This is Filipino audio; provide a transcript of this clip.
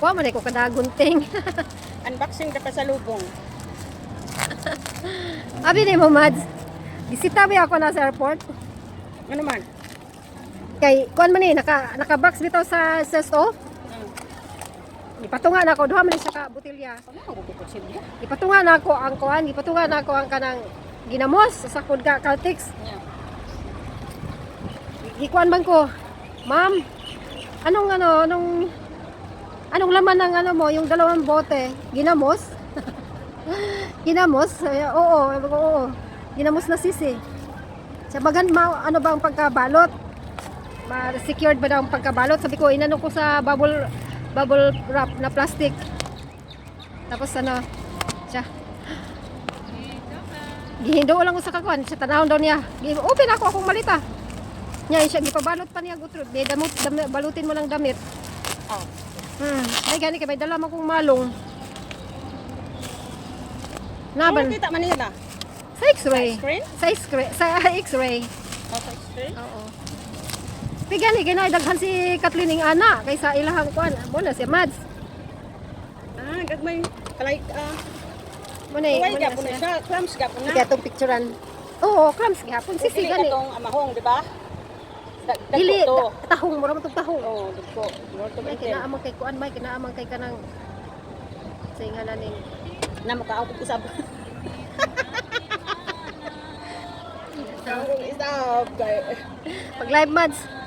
Kuha man ko kada gunting. Unboxing na pa sa lubong. Abi ni mo Mads. Bisita ba ako na sa airport? Ano man? Kay kuan man ni naka naka-box bitaw sa sa stove. Hmm. Ipatungan ako duha man siya ka botelya. Ano silya? Ipatungan ako ang kuan, ipatungan ako ang kanang ginamos sa food ka Caltex. Yeah. Ikuan man ko. Ma'am, anong ano, anong anong laman ng ano mo, yung dalawang bote? Ginamos? ginamos? Niya, oo, oo. Ginamos na sisi. Sabagan, ma, ano ba ang pagkabalot? Ma-secured ba daw ang pagkabalot? Sabi ko, inano ko sa bubble bubble wrap na plastic. Tapos ano, siya. Gihindo lang ko sa kakuan, siya tanahon daw niya. Open ako akong malita. Nya siya gipabalot pa niya gutrod. Balutin mo lang damit. Oh. Hmm. Ay gani kay may dala man kong malong. Ano Naban kita man nila? sa X-ray. Sa X-ray, sa X-ray. Oh, sa screen? Oo. Kay gani gani daghan si Kathleen ning ana kaysa ilahang kuan. Mo na si Mads. Ah, gagmay. Kalay, ah, Mo na Huwag mo na gapon na siya. Clams gapon na. Kaya tong picturean. Oo, crumbs gihapon Sisi sisi ka gani. tong amahong, di ba? Dili tahong mo ra man tong tahong. Oo, to May kinaamang kay kuan, may kinaamang kay kanang sa ngalan ning Na makaaw ko. Ang isab. kay- pag live Mads.